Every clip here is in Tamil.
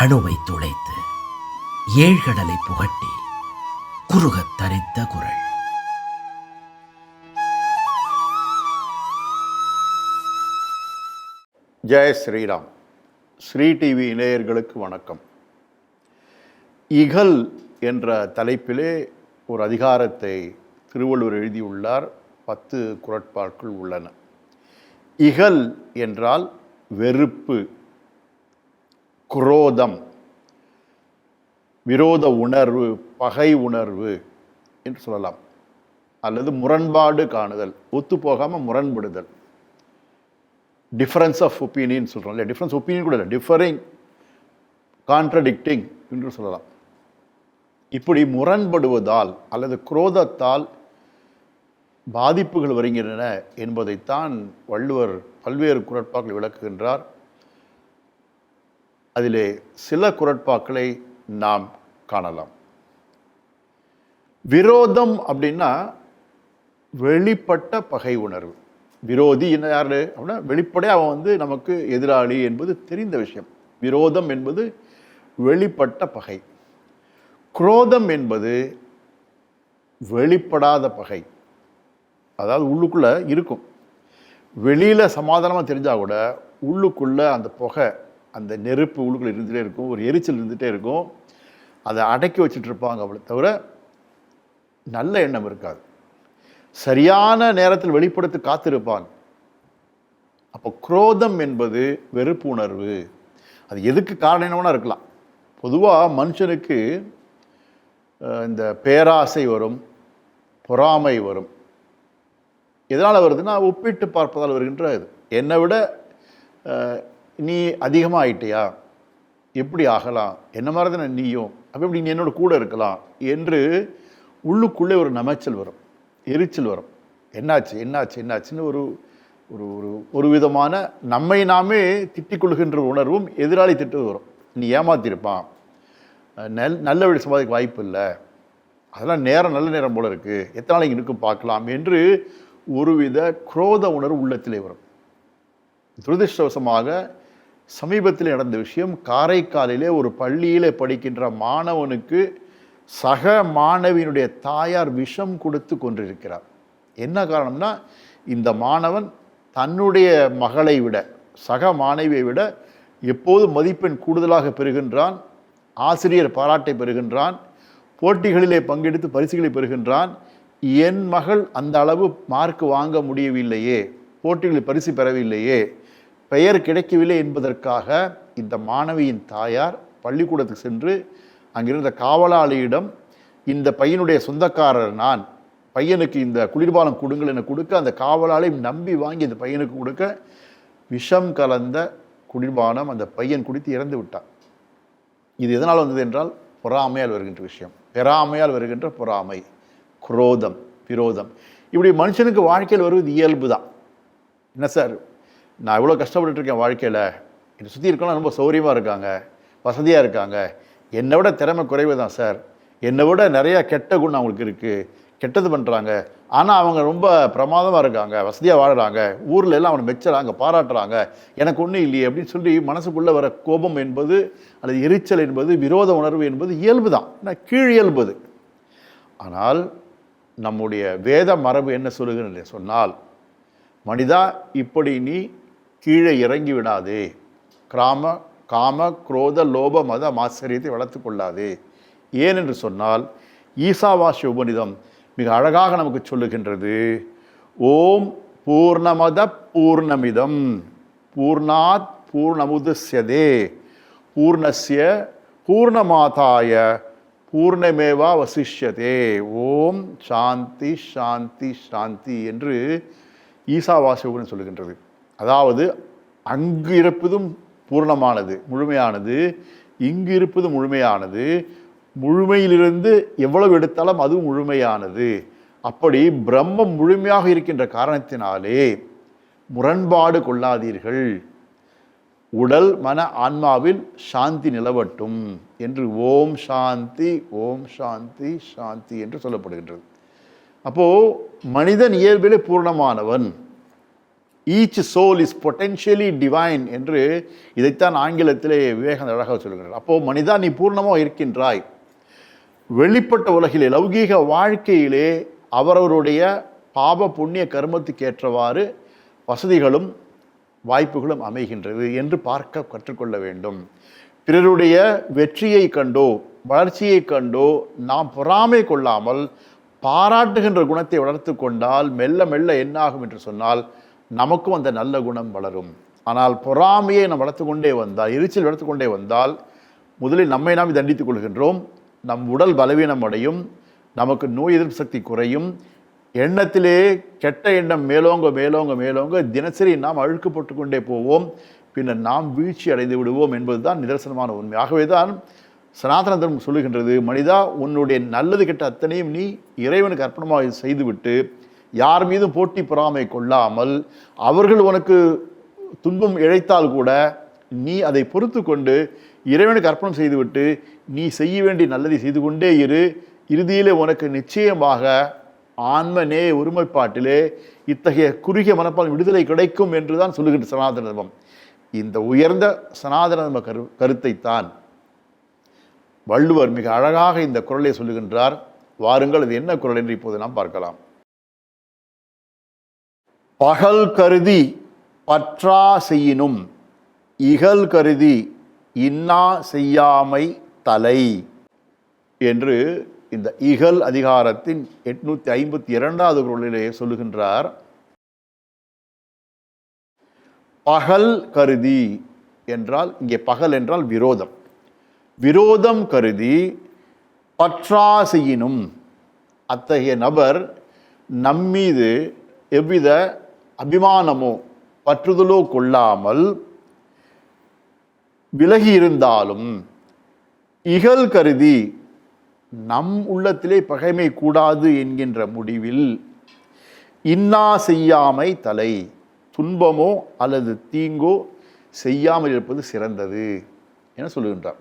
அணுவை துளைத்து ஏழ்கடலை புகட்டி குறுகத் தரித்த குரல். ஜெய ஸ்ரீராம். ஸ்ரீ டிவி இணையர்களுக்கு வணக்கம். இகல் என்ற தலைப்பிலே ஒரு அதிகாரத்தை திருவள்ளுவர் எழுதியுள்ளார். பத்து குரட்பாட்கள் உள்ளன. இகல் என்றால் வெறுப்பு. குரோதம் விரோத உணர்வு பகை உணர்வு என்று சொல்லலாம். அல்லது முரண்பாடு காணுதல் ஒத்துப்போகாமல் முரண்படுதல். டிஃபரன்ஸ் ஆஃப் ஒப்பீனியன் சொல்கிறோம் இல்லையா? டிஃபரன்ஸ் ஒப்பீனியன் கூட இல்லை. டிஃபரிங் கான்ட்ரடிக்டிங் என்று சொல்லலாம். இப்படி முரண்படுவதால் அல்லது குரோதத்தால் பாதிப்புகள் வருகின்றன என்பதைத்தான் வள்ளுவர் பல்வேறு குரட்பாக்கள் விளக்குகின்றார். அதிலே சில குரட்பாக்களை நாம் காணலாம். விரோதம் அப்படின்னா வெளிப்பட்ட பகை உணர்வு. விரோதி என்ன யாரு? அப்படின்னா வெளிப்படையாக அவன் வந்து நமக்கு எதிராளி என்பது தெரிந்த விஷயம். விரோதம் என்பது வெளிப்பட்ட பகை. குரோதம் என்பது வெளிப்படாத பகை. அதாவது உள்ளுக்குள்ளே இருக்கும். வெளியில் சமாதானமாக தெரிஞ்சால் கூட உள்ளுக்குள்ளே அந்த புகை அந்த நெருப்பு உள்ளுக்குள்ள இருந்துகிட்டே இருக்கும் ஒரு எரிச்சல் இருந்துகிட்டே இருக்கும். அதை அடக்கி வச்சுட்டு இருப்பாங்க அவளை தவிர நல்ல எண்ணம் இருக்காது. சரியான நேரத்தில் வெளிப்படுத்தி காத்திருப்பாங்க அப்போ குரோதம் என்பது வெறுப்பு உணர்வு. அது எதுக்கு காரணம் என்னவனா இருக்கலாம். பொதுவாக மனுஷனுக்கு இந்த பேராசை வரும் பொறாமை வரும். எதனால் வருதுன்னா ஒப்பிட்டு பார்ப்பதால் வருகின்ற இது. என்னை விட நீ அதிகமாக ஆயிட்டியா எப்படி ஆகலாம்? என்ன மாதிரி தானே நீயும்? அப்போ இப்படி நீ என்னோட கூட இருக்கலாம்? என்று உள்ளுக்குள்ளே ஒரு நமைச்சல் வரும். எரிச்சல் வரும். என்னாச்சு? என்னாச்சு? என்னாச்சுன்னு ஒரு ஒரு ஒரு ஒரு விதமான நம்மை நாமே திட்டிக் கொள்கின்ற உணர்வும் எதிராளி திட்டு வரும். நீ ஏமாத்திருப்பான். நல் நல்ல வழி சம்பாதிக்க வாய்ப்பு இல்லை. அதெல்லாம் நேரம் நல்ல நேரம் போல இருக்குது எத்தனை நாளைக்கு இருக்கும் பார்க்கலாம் என்று ஒருவித குரோத உணர்வு உள்ளத்திலே வரும். துரதிருஷ்டவசமாக சமீபத்தில் நடந்த விஷயம் காரைக்காலிலே ஒரு பள்ளியிலே படிக்கின்ற மாணவனுக்கு சக மாணவியினுடைய தாயார் விஷம் கொடுத்து கொண்டிருக்கிறார் என்ன காரணம்னா இந்த மாணவன் தன்னுடைய மகளை விட சக மாணவியை விட எப்போது மதிப்பெண் கூடுதலாக பெறுகின்றான் ஆசிரியர் பாராட்டை பெறுகின்றான் போட்டிகளிலே பங்கெடுத்து பரிசுகளை பெறுகின்றான். என் மகள் அந்த அளவு மார்க் வாங்க முடியவில்லையே போட்டிகளில் பரிசு பெறவில்லையே பெயர் கிடைக்கவில்லை என்பதற்காக இந்த மாணவியின் தாயார் பள்ளிக்கூடத்துக்கு சென்று அங்கிருந்த காவலாளியிடம் இந்த பையனுடைய சொந்தக்காரர் நான் பையனுக்கு இந்த குளிர்பானம் கொடுங்கள் என கொடுக்க அந்த காவலாளி நம்பி வாங்கி இந்த பையனுக்கு கொடுக்க விஷம் கலந்த குளிர்பானம் அந்த பையன் குடித்து இறந்து விட்டான். இது எதனால் வந்தது என்றால் பொறாமையால் வருகின்ற விஷயம். பெறாமையால் வருகின்ற பொறாமை குரோதம் விரோதம் இப்படி மனுஷனுக்கு வாழ்க்கையில் வருவது இயல்பு தான் என்ன சார்? நான் இவ்வளோ கஷ்டப்பட்டுருக்கேன் இருக்கேன் வாழ்க்கையில். என்னை சுற்றி இருக்கலாம் ரொம்ப சௌரியமாக இருக்காங்க வசதியாக இருக்காங்க. என்னை விட திறமை குறைவு தான் சார். என்னை விட நிறையா கெட்ட குணம் அவங்களுக்கு இருக்குது கெட்டது பண்ணுறாங்க ஆனால் அவங்க ரொம்ப பிரமாதமாக இருக்காங்க வசதியாக வாழுறாங்க. ஊரில் எல்லாம் அவனை மெச்சுறாங்க பாராட்டுறாங்க. எனக்கு ஒன்றும் இல்லையே அப்படின்னு சொல்லி மனசுக்குள்ளே வர கோபம் என்பது அல்லது எரிச்சல் என்பது விரோத உணர்வு என்பது இயல்பு தான் ஏன்னா கீழ் இயல்புது ஆனால் நம்முடைய வேத மரபு என்ன சொல்லுகிறது சொன்னால் மனிதா இப்படி நீ கீழே இறங்கி விடாதே. கிராம காம குரோத லோப மத மாச்சரியத்தை வளர்த்து கொள்ளாதே. ஏனென்று சொன்னால் ஈசாவாசி உபனிதம் மிக அழகாக நமக்கு சொல்லுகின்றது. ஓம் பூர்ணமத பூர்ணமிதம். பூர்ணாத் பூர்ணமுதஸ்யதே பூர்ணஸ்ய பூர்ணமாதாய பூர்ணமேவா வசிஷ்யதே. ஓம் சாந்தி சாந்தி சாந்தி என்று ஈசாவாசி உபனிதம் சொல்லுகின்றது. அதாவது அங்கு இருப்பதும் பூர்ணமானது முழுமையானது. இங்கு இருப்பது முழுமையானது. முழுமையிலிருந்து எவ்வளவு எடுத்தாலும் அதுவும் முழுமையானது. அப்படி பிரம்மம் முழுமையாக இருக்கின்ற காரணத்தினாலே முரண்பாடு கொள்ளாதீர்கள். உடல் மன ஆன்மாவில் சாந்தி நிலவட்டும் என்று ஓம் சாந்தி ஓம் சாந்தி சாந்தி என்று சொல்லப்படுகின்றது. அப்போது மனிதன் இயல்பிலே பூர்ணமானவன். Each soul is potentially divine என்று இதைத்தான் ஆங்கிலத்திலே விவேகானந்தர் அழகாக சொல்கிறார். அப்போது மனிதா நீ பூர்ணமாக இருக்கின்றாய். வெளிப்பட்ட உலகிலே லௌகீக வாழ்க்கையிலே அவரவருடைய பாப புண்ணிய கர்மத்துக்கு ஏற்றவாறு வசதிகளும் வாய்ப்புகளும் அமைகின்றது என்று பார்க்க கற்றுக்கொள்ள வேண்டும். பிறருடைய வெற்றியை கண்டோ வளர்ச்சியை கண்டோ நாம் பொறாமை கொள்ளாமல் பாராட்டுகின்ற குணத்தை வளர்த்து கொண்டால் மெல்ல மெல்ல என்னாகும் என்று சொன்னால் நமக்கும் அந்த நல்ல குணம் வளரும். ஆனால் பொறாமையை நாம் வளர்த்து கொண்டே வந்தால் எரிச்சல் வளர்த்து கொண்டே வந்தால் முதலில் நம்மை நாம் தண்டித்துக் கொள்கின்றோம். நம் உடல் பலவீனம் அடையும். நமக்கு நோய் எதிர்ப்பு சக்தி குறையும். எண்ணத்திலே கெட்ட எண்ணம் மேலோங்க மேலோங்க மேலோங்க தினசரி நாம் அழுக்கப்பட்டு கொண்டே போவோம். பின்னர் நாம் வீழ்ச்சி அடைந்து விடுவோம் என்பதுதான் நிதர்சனமான உண்மை. ஆகவே தான் சனாதன தர்மம் சொல்லுகின்றது மனிதா உன்னுடைய நல்லது கெட்ட அத்தனையும் நீ இறைவனுக்கு அர்ப்பணமாக செய்துவிட்டு யார் மீதும் போட்டி பொறாமை கொள்ளாமல் அவர்கள் உனக்கு துன்பம் இழைத்தால் கூட நீ அதை பொறுத்து கொண்டு இறைவனுக்கு அர்ப்பணம் செய்துவிட்டு நீ செய்ய வேண்டிய நல்லதை செய்து கொண்டே இரு. இறுதியிலே உனக்கு நிச்சயமாக ஆன்மனே ஒருமைப்பாட்டிலே இத்தகைய குறுகிய மனப்பால் விடுதலை கிடைக்கும் என்று தான் சொல்லுகின்ற சனாதன தர்மம். இந்த உயர்ந்த சனாதன தர்ம கரு கருத்தைத்தான் வள்ளுவர் மிக அழகாக இந்த குரலை சொல்லுகின்றார். வாருங்கள் அது என்ன குரல் என்று இப்போது நாம் பார்க்கலாம். பகல் கருதி பற்றா செய்யினும் இகல் கருதி இன்னா செய்யாமை தலை என்று இந்த இகல் அதிகாரத்தின் எட்நூற்றி ஐம்பத்தி இரண்டாவது குரலிலே சொல்லுகின்றார். பகல் கருதி என்றால் இங்கே பகல் என்றால் விரோதம். விரோதம் கருதி பற்றா செய்யினும் அத்தகைய நபர் நம்மீது எவ்வித அபிமானமோ பற்றுதலோ கொள்ளாமல் விலகி இருந்தாலும் இகல் கருதி நம் உள்ளத்திலே பகைமை கூடாது என்கின்ற முடிவில் இன்னா செய்யாமை தலை துன்பமோ அல்லது தீங்கோ செய்யாமல் இருப்பது சிறந்தது என சொல்லுகின்றார்.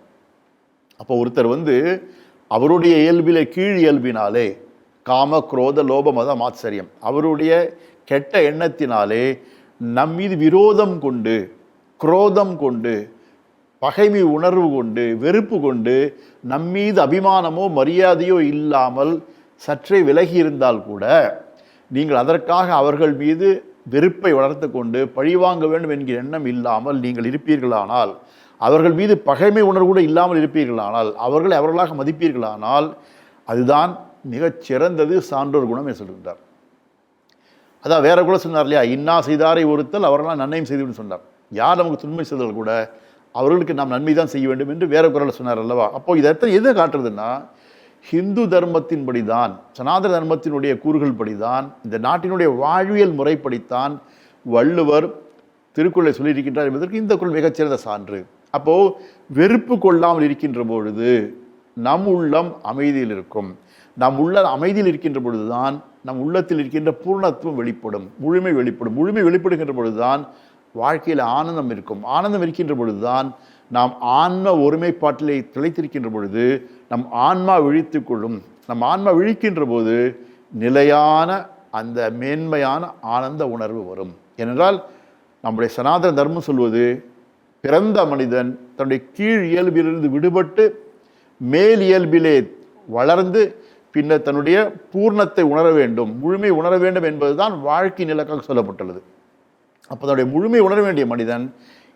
அப்போ ஒருத்தர் வந்து அவருடைய இயல்பிலே கீழ் இயல்பினாலே காம குரோத லோப மத அவருடைய கெட்ட எண்ணத்தினாலே நம் மீது விரோதம் கொண்டு குரோதம் கொண்டு பகைமை உணர்வு கொண்டு வெறுப்பு கொண்டு நம்மீது அபிமானமோ மரியாதையோ இல்லாமல் சற்றே விலகி இருந்தால் கூட நீங்கள் அதற்காக அவர்கள் மீது வெறுப்பை வளர்த்து கொண்டு பழிவாங்க வேண்டும் என்கிற எண்ணம் இல்லாமல் நீங்கள் இருப்பீர்களானால் அவர்கள் மீது பகைமை உணர்வு கூட இல்லாமல் இருப்பீர்களானால் அவர்களை அவர்களாக மதிப்பீர்களானால் அதுதான் மிகச் சிறந்தது சான்றோர் குணம் என்று சொல்கின்றார். அதான் வேற கூட சொன்னார் இல்லையா? இன்னா செய்தாரை ஒருத்தல் அவரெல்லாம் நன்மையும் செய்துவிடும் சொன்னார். யார் நமக்கு துன்மை செய்தால் கூட அவர்களுக்கு நாம் நன்மை தான் செய்ய வேண்டும் என்று வேற குரலில் சொன்னார் அல்லவா? அப்போ இதை இதத்தை எது காட்டுறதுன்னா ஹிந்து தர்மத்தின்படி தான் சனாதன தர்மத்தினுடைய கூறுகள் படிதான் இந்த நாட்டினுடைய வாழ்வியல் முறைப்படித்தான் வள்ளுவர் திருக்குறளை சொல்லியிருக்கின்றார் என்பதற்கு இந்த குரல் மிகச்சிறந்த சான்று. அப்போது வெறுப்பு கொள்ளாமல் இருக்கின்ற பொழுது நம் உள்ளம் அமைதியில் இருக்கும். நம் உள்ள அமைதியில் இருக்கின்ற பொழுதுதான் நம் உள்ளத்தில் இருக்கின்ற பூர்ணத்துவம் வெளிப்படும் முழுமை வெளிப்படும். முழுமை வெளிப்படுகின்ற பொழுதுதான் வாழ்க்கையில் ஆனந்தம் இருக்கும். ஆனந்தம் இருக்கின்ற பொழுதுதான் நாம் ஆன்ம ஒருமைப்பாட்டிலே திளைத்திருக்கின்ற பொழுது நம் ஆன்மா விழித்து கொள்ளும். நம் ஆன்மா விழிக்கின்ற போது நிலையான அந்த மேன்மையான ஆனந்த உணர்வு வரும். ஏனென்றால் நம்முடைய சனாதன தர்மம் சொல்வது பிறந்த மனிதன் தன்னுடைய கீழ் இயல்பிலிருந்து விடுபட்டு மேல் இயல்பிலே வளர்ந்து பின்னர் தன்னுடைய பூர்ணத்தை உணர வேண்டும் முழுமை உணர வேண்டும் என்பதுதான் வாழ்க்கை நிலக்காக சொல்லப்பட்டுள்ளது. அப்போ தன்னுடைய முழுமை உணர வேண்டிய மனிதன்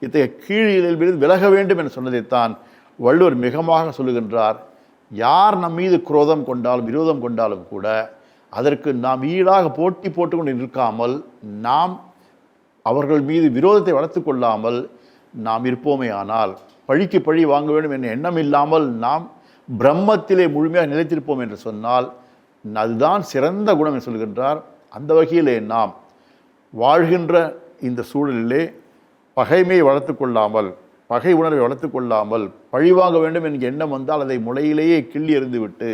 இத்தகைய கீழ் இயல்பிலிருந்து விலக வேண்டும் என்று சொன்னதைத்தான் வள்ளுவர் மிகமாக சொல்லுகின்றார். யார் நம் மீது குரோதம் கொண்டாலும் விரோதம் கொண்டாலும் கூட அதற்கு நாம் ஈடாக போட்டி போட்டுக்கொண்டு நிற்காமல் நாம் அவர்கள் மீது விரோதத்தை வளர்த்து கொள்ளாமல் நாம் இருப்போமே ஆனால் பழிக்கு பழி வாங்க வேண்டும் என்ற எண்ணம் இல்லாமல் நாம் பிரம்மத்திலே முழுமையாக நிலைத்திருப்போம் என்று சொன்னால் அதுதான் சிறந்த குணம் என்று சொல்கின்றார். அந்த வகையிலே நாம் வாழ்கின்ற இந்த சூழலிலே பகைமையை வளர்த்து கொள்ளாமல் பகை உணர்வை வளர்த்து கொள்ளாமல் பழிவாங்க வேண்டும் என்கிற எண்ணம் வந்தால் அதை முளையிலேயே கிள்ளி எறிந்துவிட்டு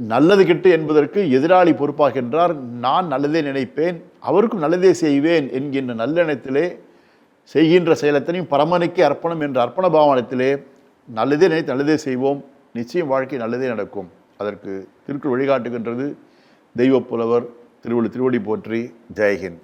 நல்லது கெட்டு என்பதற்கு எதிராளி பொறுப்பாகின்றார். நான் நல்லதே நினைப்பேன் அவருக்கும் நல்லதே செய்வேன் என்கின்ற நல்லெண்ணத்திலே செய்கின்ற செயலத்தினையும் பரமனுக்கே அர்ப்பணம் என்ற அர்ப்பண பாவனத்திலே நல்லதே நினைத்து நல்லதே செய்வோம். நிச்சயம் வாழ்க்கை நல்லதே நடக்கும். அதற்கு திருக்குள் வழிகாட்டுகின்றது. தெய்வப் புலவர் திருவள்ளு திருவடி போற்றி. ஜெயஹிந்த்